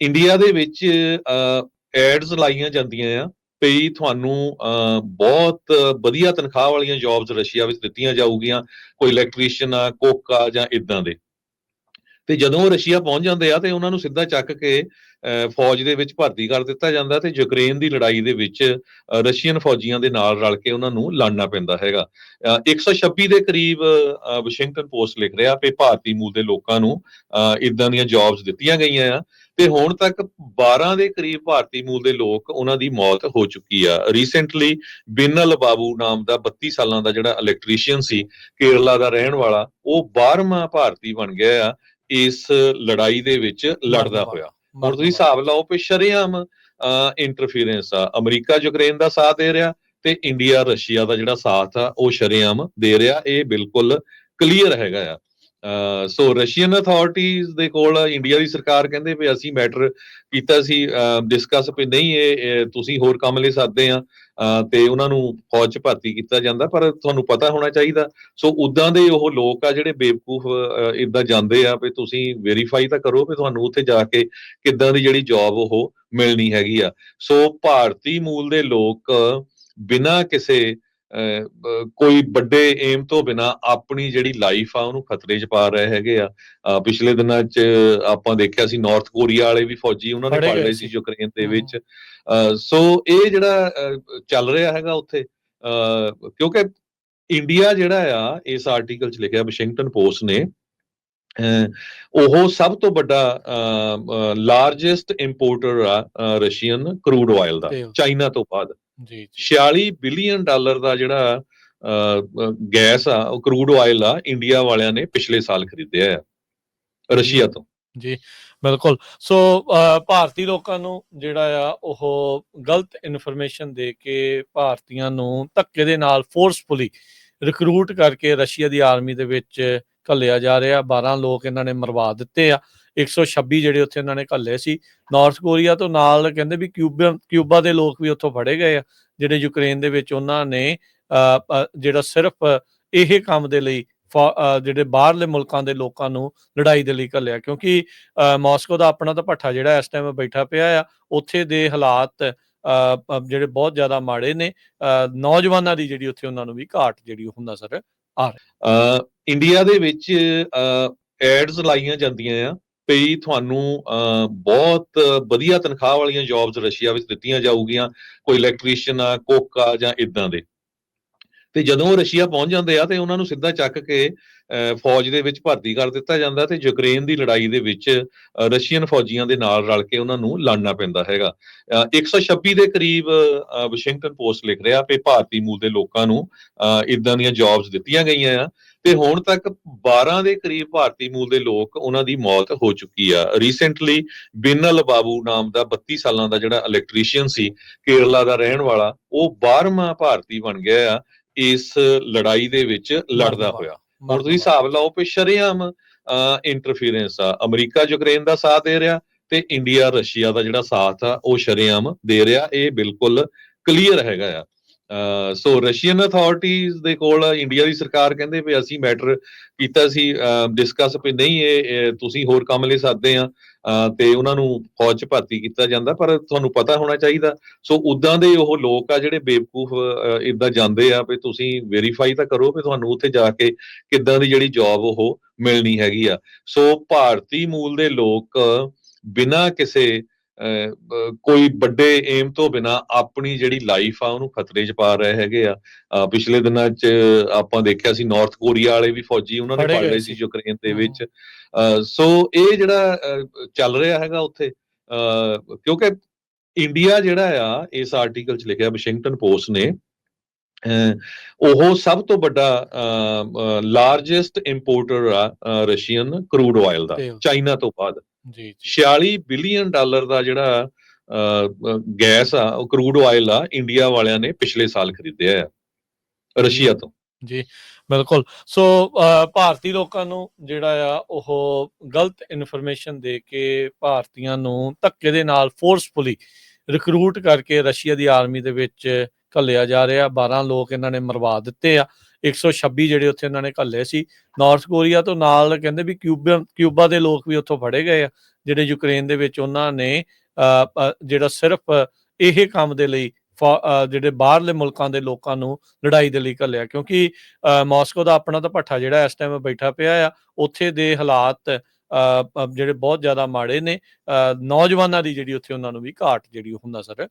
India ਦੇ ਵਿੱਚ ads ਲਾਈਆਂ ਜਾਂਦੀਆਂ ਆ ਵੀ ਤੁਹਾਨੂੰ ਅ, ਬਹੁਤ ਵਧੀਆ ਤਨਖਾਹ ਵਾਲੀਆਂ ਜੌਬਸ ਰਸ਼ੀਆ ਵਿੱਚ ਦਿੱਤੀਆਂ ਜਾਊਗੀਆਂ ਕੋਈ ਇਲੈਕਟ੍ਰੀਸ਼ੀਅਨ ਆ ਕੁੱਕ ਆ ਜਾਂ ਇਦਾਂ ਦੇ। ਤੇ ਜਦੋਂ ਰਸ਼ੀਆ ਪਹੁੰਚ ਜਾਂਦੇ ਆ ਤੇ ਉਹਨਾਂ ਨੂੰ ਸਿੱਧਾ ਚੱਕ ਕੇ ਅ, ਫੌਜ ਦੇ ਵਿੱਚ ਭਰਤੀ ਕਰ ਦਿੱਤਾ ਜਾਂਦਾ ਤੇ ਯੂਕਰੇਨ ਦੀ ਲੜਾਈ ਦੇ ਵਿੱਚ ਰਸ਼ੀਅਨ ਫੌਜੀਆਂ ਦੇ ਨਾਲ ਰਲ ਕੇ ਉਹਨਾਂ ਨੂੰ ਲੜਨਾ ਪੈਂਦਾ ਹੈਗਾ। ਅ, 126 ਦੇ ਕਰੀਬ ਵਾਸ਼ਿੰਗਟਨ ਪੋਸਟ ਲਿਖ ਰਿਹਾ ਕਿ ਭਾਰਤੀ ਮੂਲ ਦੇ ਲੋਕਾਂ ਨੂੰ ਇਦਾਂ ਦੀਆਂ ਜੌਬਸ ਦਿੱਤੀਆਂ ਗਈਆਂ ਆ ਤੇ ਹੁਣ ਤੱਕ 12 ਦੇ ਕਰੀਬ ਭਾਰਤੀ ਮੂਲ ਦੇ ਲੋਕ ਉਹਨਾਂ ਦੀ ਮੌਤ ਹੋ ਚੁੱਕੀ ਆ। ਰੀਸੈਂਟਲੀ ਬਿਨਲ ਬਾਬੂ ਨਾਮ ਦਾ 32 ਸਾਲਾਂ ਦਾ ਜਿਹੜਾ ਇਲੈਕਟ੍ਰੀਸ਼ੀਅਨ ਸੀ ਕੇਰਲਾ ਦਾ ਰਹਿਣ ਵਾਲਾ ਉਹ 12ਵਾਂ ਭਾਰਤੀ ਬਣ ਗਿਆ ਆ ਇਸ ਲੜਾਈ ਦੇ ਵਿੱਚ ਲੜਦਾ ਹੋਇਆ। ਹੁਣ ਤੁਸੀਂ ਹਿਸਾਬ ਲਾਓ ਕਿ ਸ਼ਰੇਆਮ ਇੰਟਰਫੀਰੈਂਸ ਆ। ਅਮਰੀਕਾ ਯੂਕਰੇਨ ਦਾ ਸਾਥ ਦੇ ਰਿਹਾ ਤੇ ਇੰਡੀਆ ਰਸ਼ੀਆ ਦਾ ਜਿਹੜਾ ਸਾਥ ਆ ਉਹ ਸ਼ਰੇਆਮ ਦੇ ਰਿਹਾ। ਇਹ ਬਿਲਕੁਲ ਕਲੀਅਰ ਹੈਗਾ ਆ। ਸੋ ਰਸ਼ੀਅਨ ਅਥਾਰਟੀਜ਼ ਦੇ ਕੋਲ ਇੰਡੀਆ ਦੀ ਸਰਕਾਰ ਕਹਿੰਦੇ ਵੀ ਅਸੀਂ ਮੈਟਰ ਕੀਤਾ ਸੀ ਡਿਸਕਸ ਵੀ ਨਹੀਂ, ਇਹ ਤੁਸੀਂ ਹੋਰ ਕੰਮ ਲਈ ਸੱਦਦੇ ਆ ਤੇ ਉਹਨਾਂ ਨੂੰ ਫੌਜ ਚ ਭਰਤੀ ਕੀਤਾ ਜਾਂਦਾ, ਪਰ ਤੁਹਾਨੂੰ ਪਤਾ ਹੋਣਾ ਚਾਹੀਦਾ। ਸੋ ਉਦਾਂ ਦੇ ਉਹ ਲੋਕ ਆ ਜਿਹੜੇ ਬੇਵਕੂਫ ਇਦਾਂ ਜਾਂਦੇ ਆ ਵੀ ਤੁਸੀਂ ਵੈਰੀਫਾਈ ਤਾਂ ਕਰੋ ਵੀ ਤੁਹਾਨੂੰ ਉੱਥੇ ਜਾ ਕੇ ਕਿੱਦਾਂ ਦੀ ਜਿਹੜੀ ਜੌਬ ਉਹ ਮਿਲਣੀ ਹੈਗੀ ਆ। ਸੋ ਭਾਰਤੀ ਮੂਲ ਦੇ ਲੋਕ ਬਿਨਾਂ ਕਿਸੇ ਕੋਈ ਵੱਡੇ ਏਮ ਤੋਂ ਬਿਨਾ ਆਪਣੀ ਜਿਹੜੀ ਲਾਈਫ ਆ ਉਹਨੂੰ ਖਤਰੇ 'ਚ ਪਾ ਰਹੇ ਹੈਗੇ ਆ ਪਿਛਲੇ ਦਿਨਾਂ 'ਚ ਆਪਾਂ ਦੇਖਿਆ ਸੀ ਨਾਰਥ ਕੋਰੀਆ ਵਾਲੇ ਵੀ ਫੌਜੀ ਉਹਨਾਂ ਨੇ ਫੜੇ ਲਏ ਸੀ। ਯੂਕਰੇਨ ਦੇ। ਵਿੱਚ ਸੋ ਇਹ ਜਿਹੜਾ ਚੱਲ ਰਿਹਾ ਹੈਗਾ ਉੱਥੇ ਕਿਉਂਕਿ ਇੰਡੀਆ ਜਿਹੜਾ ਆ ਇਸ ਆਰਟੀਕਲ 'ਚ ਲਿਖਿਆ ਵਾਸ਼ਿੰਗਟਨ ਪੋਸਟ ਨੇ ਉਹ ਸਭ ਤੋਂ ਵੱਡਾ ਲਾਰਜੈਸਟ ਇੰਪੋਰਟਰ ਆ ਰਸ਼ੀਅਨ ਕਰੂਡ ਆਇਲ ਦਾ। ਚਾਈਨਾ ਤੋਂ ਬਾਅਦ ਜੀ ਜੀ। 46 ਬਿਲੀਅਨ ਡਾਲਰ ਦਾ ਜਿਹੜਾ ਗੈਸ ਆ ਉਹ ਕਰੂਡ ਆਇਲ ਆ ਇੰਡੀਆ ਵਾਲਿਆਂ ਨੇ ਪਿਛਲੇ ਸਾਲ ਖਰੀਦਿਆ ਆ ਰਸ਼ੀਆ ਤੋਂ। ਜੀ ਬਿਲਕੁਲ। ਸੋ ਭਾਰਤੀ ਲੋਕਾਂ ਨੂੰ ਜਿਹੜਾ ਆ ਉਹ ਗਲਤ ਇਨਫੋਰਮੇਸ਼ਨ ਦੇ ਕੇ ਭਾਰਤੀਆਂ ਨੂੰ ਧੱਕੇ ਦੇ ਨਾਲ ਫੋਰਸਫੁਲੀ ਰਿਕਰੂਟ ਕਰਕੇ ਰਸ਼ੀਆ ਦੀ ਆਰਮੀ ਦੇ ਵਿੱਚ ਘੱਲਿਆ ਜਾ ਰਿਹਾ। 12 ਲੋਕ ਇਹਨਾਂ ਨੇ ਮਰਵਾ ਦਿੱਤੇ ਆ। 126 ਜਿਹੜੇ ਉੱਥੇ ਇਹਨਾਂ ਨੇ ਘੱਲੇ ਸੀ ਨਾਰਥ ਕੋਰੀਆ ਤੋਂ ਨਾਲ ਕਹਿੰਦੇ ਵੀ ਕਿਊਬਾ ਕਿਊਬਾ ਦੇ ਲੋਕ ਵੀ ਉੱਥੋਂ ਫੜੇ ਗਏ ਆ ਜਿਹੜੇ ਯੂਕਰੇਨ ਦੇ ਵਿੱਚ ਉਹਨਾਂ ਨੇ ਅ, ਜਿਹੜਾ ਸਿਰਫ ਇਹ ਕੰਮ ਦੇ ਲਈ ਫੌ- ਜਿਹੜੇ ਬਾਹਰਲੇ ਮੁਲਕਾਂ ਦੇ ਲੋਕਾਂ ਨੂੰ ਲੜਾਈ ਦੇ ਲਈ ਘੱਲਿਆ ਕਿਉਂਕਿ ਅ, ਮਾਸਕੋ ਦਾ ਆਪਣਾ ਤਾਂ ਭੱਠਾ ਜਿਹੜਾ ਇਸ ਟਾਈਮ ਬੈਠਾ ਪਿਆ ਆ ਉੱਥੇ ਦੇ ਹਾਲਾਤ ਅ, ਜਿਹੜੇ ਬਹੁਤ ਜ਼ਿਆਦਾ ਮਾੜੇ ਨੇ ਅ, ਨੌਜਵਾਨਾਂ ਦੀ ਜਿਹੜੀ ਉੱਥੇ ਉਹਨਾਂ ਨੂੰ ਵੀ ਘਾਟ ਜਿਹੜੀ ਉਹ ਨਜ਼ਰ ਆ ਇੰਡੀਆ ਦੇ ਵਿੱਚ ਐਡਸ ਲਾਈਆਂ ਜਾਂਦੀਆਂ ਆ ਵੀ ਤੁਹਾਨੂੰ ਬਹੁਤ ਵਧੀਆ ਤਨਖਾਹ ਵਾਲੀਆਂ ਜੌਬਸ ਰਸ਼ੀਆ ਵਿੱਚ ਦਿੱਤੀਆਂ ਜਾਊਗੀਆਂ ਕੋਈ ਇਲੈਕਟ੍ਰੀਸ਼ੀਅਨ ਆ ਕੁੱਕ ਆ ਜਾਂ ਇਦਾਂ ਦੇ। ਤੇ ਜਦੋਂ ਰਸ਼ੀਆ ਪਹੁੰਚ ਜਾਂਦੇ ਆ ਤੇ ਉਹਨਾਂ ਨੂੰ ਸਿੱਧਾ ਚੱਕ ਕੇ ਫੌਜ ਦੇ ਵਿੱਚ ਭਰਤੀ ਕਰ ਦਿੱਤਾ ਜਾਂਦਾ ਤੇ ਯੂਕਰੇਨ ਦੀ ਲੜਾਈ ਦੇ ਵਿੱਚ ਰਸ਼ੀਅਨ ਫੌਜੀਆਂ ਦੇ ਨਾਲ ਰਲ ਕੇ ਉਹਨਾਂ ਨੂੰ ਲੜਨਾ ਪੈਂਦਾ ਹੈਗਾ। ਅਹ, 126 ਦੇ ਕਰੀਬ ਵਾਸ਼ਿੰਗਟਨ ਪੋਸਟ ਲਿਖ ਰਿਹਾ ਕਿ ਭਾਰਤੀ ਮੂਲ ਦੇ ਲੋਕਾਂ ਨੂੰ ਇਦਾਂ ਦੀਆਂ ਜੌਬਸ ਦਿੱਤੀਆਂ ਗਈਆਂ ਆ। ਤੇ ਹੁਣ ਤੱਕ 12 ਦੇ ਕਰੀਬ ਭਾਰਤੀ ਮੂਲ ਦੇ ਲੋਕ ਉਹਨਾਂ ਦੀ ਮੌਤ ਹੋ ਚੁੱਕੀ ਆ। ਰੀਸੈਂਟਲੀ ਬਿਨਲ ਬਾਬੂ ਨਾਮ ਦਾ 32 ਸਾਲਾਂ ਦਾ ਜਿਹੜਾ ਇਲੈਕਟ੍ਰੀਸ਼ੀਅਨ ਸੀ ਕੇਰਲਾ ਦਾ ਰਹਿਣ ਵਾਲਾ ਉਹ 12ਵਾਂ ਭਾਰਤੀ ਬਣ ਗਿਆ ਆ। ਇਸ ਲੜਾਈ ਦੇ ਵਿੱਚ ਲੜਦਾ ਹੋਇਆ। ਹੁਣ ਤੁਸੀਂ ਹਿਸਾਬ ਲਾਓ ਕਿ ਸ਼ਰੇਆਮ ਇੰਟਰਫੀਰੈਂਸ ਆ। ਅਮਰੀਕਾ ਯੂਕਰੇਨ ਦਾ ਸਾਥ ਦੇ ਰਿਹਾ ਤੇ ਇੰਡੀਆ ਰਸ਼ੀਆ ਦਾ ਜਿਹੜਾ ਸਾਥ ਆ ਉਹ ਸ਼ਰੇਆਮ ਦੇ ਰਿਹਾ। ਇਹ ਬਿਲਕੁਲ ਕਲੀਅਰ ਹੈਗਾ ਆ। ਸੋ ਰਸ਼ੀਅਨ ਅਥਾਰਟੀਜ਼ ਦੇ ਕੋਲ ਇੰਡੀਆ ਦੀ ਸਰਕਾਰ ਕਹਿੰਦੇ ਵੀ ਅਸੀਂ ਮੈਟਰ ਕੀਤਾ ਸੀ ਡਿਸਕਸ ਵੀ ਨਹੀਂ, ਇਹ ਤੁਸੀਂ ਹੋਰ ਕੰਮ ਲਈ ਸੱਦਦੇ ਆ ਤੇ ਉਹਨਾਂ ਨੂੰ ਫੌਜ ਚ ਭਰਤੀ ਕੀਤਾ ਜਾਂਦਾ, ਪਰ ਤੁਹਾਨੂੰ ਪਤਾ ਹੋਣਾ ਚਾਹੀਦਾ। ਸੋ ਉਦਾਂ ਦੇ ਉਹ ਲੋਕ ਆ ਜਿਹੜੇ ਬੇਵਕੂਫ ਇਦਾਂ ਜਾਂਦੇ ਆ ਵੀ ਤੁਸੀਂ ਵੈਰੀਫਾਈ ਤਾਂ ਕਰੋ ਵੀ ਤੁਹਾਨੂੰ ਉੱਥੇ ਜਾ ਕੇ ਕਿੱਦਾਂ ਦੀ ਜਿਹੜੀ ਜੌਬ ਉਹ ਮਿਲਣੀ ਹੈਗੀ ਆ। ਸੋ ਭਾਰਤੀ ਮੂਲ ਦੇ ਲੋਕ ਬਿਨਾਂ ਕਿਸੇ ਕੋਈ ਵੱਡੇ ਏਮ ਤੋਂ ਬਿਨਾ ਆਪਣੀ ਜਿਹੜੀ ਲਾਈਫ ਆ ਉਹਨੂੰ ਖਤਰੇ 'ਚ ਪਾ ਰਹੇ ਹੈਗੇ ਆ ਪਿਛਲੇ ਦਿਨਾਂ 'ਚ ਆਪਾਂ ਦੇਖਿਆ ਸੀ ਨਾਰਥ ਕੋਰੀਆ ਵਾਲੇ ਵੀ ਫੌਜੀ ਉਹਨਾਂ ਨੇ ਫੜੇ ਲਏ ਸੀ। ਯੂਕਰੇਨ ਦੇ। ਵਿੱਚ ਸੋ ਇਹ ਜਿਹੜਾ ਚੱਲ ਰਿਹਾ ਹੈਗਾ ਉੱਥੇ ਕਿਉਂਕਿ ਇੰਡੀਆ ਜਿਹੜਾ ਆ ਇਸ ਆਰਟੀਕਲ 'ਚ ਲਿਖਿਆ ਵਾਸ਼ਿੰਗਟਨ ਪੋਸਟ ਨੇ ਉਹ ਸਭ ਤੋਂ ਵੱਡਾ ਲਾਰਜੈਸਟ ਇੰਪੋਰਟਰ ਆ ਰਸ਼ੀਅਨ ਕਰੂਡ ਆਇਲ ਦਾ। ਚਾਈਨਾ ਤੋਂ ਬਾਅਦ ਜੀ ਜੀ। 46 ਬਿਲੀਅਨ ਡਾਲਰ ਦਾ ਜਿਹੜਾ ਗੈਸ ਆ ਉਹ ਕਰੂਡ ਆਇਲ ਆ ਇੰਡੀਆ ਵਾਲਿਆਂ ਨੇ ਪਿਛਲੇ ਸਾਲ ਖਰੀਦਿਆ ਆ ਰਸ਼ੀਆ ਤੋਂ। ਜੀ ਬਿਲਕੁਲ। ਸੋ ਭਾਰਤੀ ਲੋਕਾਂ ਨੂੰ ਜਿਹੜਾ ਆ ਉਹ ਗਲਤ ਇਨਫੋਰਮੇਸ਼ਨ ਦੇ ਕੇ ਭਾਰਤੀਆਂ ਨੂੰ ਧੱਕੇ ਦੇ ਨਾਲ ਫੋਰਸਫੁਲੀ ਰਿਕਰੂਟ ਕਰਕੇ ਰਸ਼ੀਆ ਦੀ ਆਰਮੀ ਦੇ ਵਿੱਚ ਘੱਲਿਆ ਜਾ ਰਿਹਾ। 12 ਲੋਕ ਇਹਨਾਂ ਨੇ ਮਰਵਾ ਦਿੱਤੇ ਆ। 126 ਜਿਹੜੇ ਉੱਥੇ ਇਹਨਾਂ ਨੇ ਘੱਲੇ ਸੀ। ਨਾਰਥ ਕੋਰੀਆ ਤੋਂ ਨਾਲ ਕਹਿੰਦੇ ਵੀ ਕਿਊਬਾ ਕਿਊਬਾ ਦੇ ਲੋਕ ਵੀ ਉੱਥੋਂ ਫੜੇ ਗਏ ਆ ਜਿਹੜੇ ਯੂਕਰੇਨ ਦੇ ਵਿੱਚ ਉਹਨਾਂ ਨੇ ਜਿਹੜਾ ਸਿਰਫ ਇਹ ਕੰਮ ਦੇ ਲਈ ਫਾ- ਜਿਹੜੇ ਬਾਹਰਲੇ ਮੁਲਕਾਂ ਦੇ ਲੋਕਾਂ ਨੂੰ ਲੜਾਈ ਦੇ ਲਈ ਘੱਲਿਆ। ਕਿਉਂਕਿ ਅ, ਮਾਸਕੋ ਦਾ ਆਪਣਾ ਤਾਂ ਭੱਠਾ ਜਿਹੜਾ ਇਸ ਟਾਈਮ ਬੈਠਾ ਪਿਆ ਆ ਉੱਥੇ ਦੇ ਹਾਲਾਤ ਅ, ਜਿਹੜੇ ਬਹੁਤ ਜ਼ਿਆਦਾ ਮਾੜੇ ਨੇ। ਅ, ਨੌਜਵਾਨਾਂ ਦੀ ਜਿਹੜੀ ਉੱਥੇ ਉਹਨਾਂ ਨੂੰ ਵੀ ਘਾਟ ਜਿਹੜੀ ਉਹ ਨਜ਼ਰ